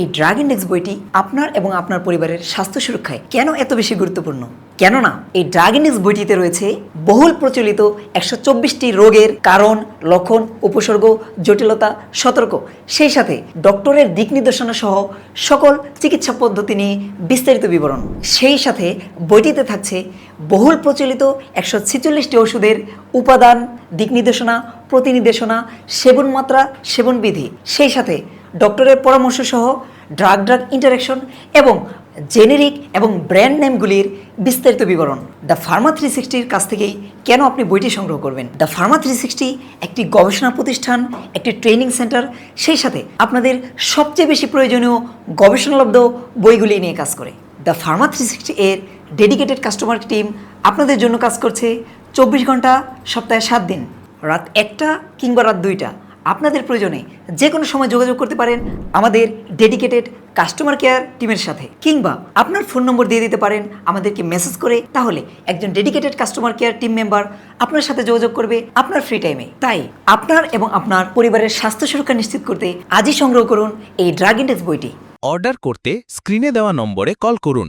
এই drug index বইটি আপনার এবং আপনার পরিবারের স্বাস্থ্য সুরক্ষায় কেন এত বেশি গুরুত্বপূর্ণ? কেননা এই ড্রাগ ইন্ডেক্স বইটিতে রয়েছে বহুল প্রচলিত একশো চব্বিশটি রোগের কারণ, লক্ষণ, উপসর্গ, জটিলতা, সতর্ক। সেই সাথে ডক্টরের দিক নির্দেশনা সহ সকল চিকিৎসা পদ্ধতি নিয়ে বিস্তারিত বিবরণ। সেই সাথে বইটিতে থাকছে বহুল প্রচলিত একশো ছেচল্লিশটি ওষুধের উপাদান, দিক নির্দেশনা, প্রতিনির্দেশনা সেবন মাত্রা সেবন বিধি সেই সাথে ডক্টরের পরামর্শ সহ ড্রাগ ড্রাগ ইন্টারাকশন এবং জেনেরিক এবং ব্র্যান্ড নেমগুলির বিস্তারিত বিবরণ। দ্য ফার্মা থ্রি সিক্সটির কাছ থেকেই কেন আপনি বইটি সংগ্রহ করবেন? দ্য ফার্মা থ্রি সিক্সটি একটি গবেষণা প্রতিষ্ঠান, একটি ট্রেনিং সেন্টার সেই সাথে আপনাদের সবচেয়ে বেশি প্রয়োজনীয় গবেষণালব্ধ বইগুলি নিয়ে কাজ করে। দ্য ফার্মা থ্রি সিক্সটি এর ডেডিকেটেড কাস্টমার টিম আপনাদের জন্য কাজ করছে চব্বিশ ঘণ্টা, সপ্তাহে সাত দিন। রাত একটা কিংবা রাত দুইটা। আপনাদের প্রয়োজনে যে কোনো সময় যোগাযোগ করতে পারেন আমাদের ডেডিকেটেড কাস্টমার কেয়ার টিমের সাথে। কিংবা আপনার ফোন নম্বর দিয়ে দিতে পারেন, আমাদেরকে মেসেজ করে, তাহলে একজন dedicated customer care team member আপনার সাথে যোগাযোগ করবে আপনার ফ্রি টাইমে তাই আপনার এবং আপনার পরিবারের স্বাস্থ্য সুরক্ষা নিশ্চিত করতে আজই সংগ্রহ করুন এই ড্রাগ ইন্ডেক্স বইটি। অর্ডার করতে স্ক্রিনে দেওয়া নম্বরে কল করুন।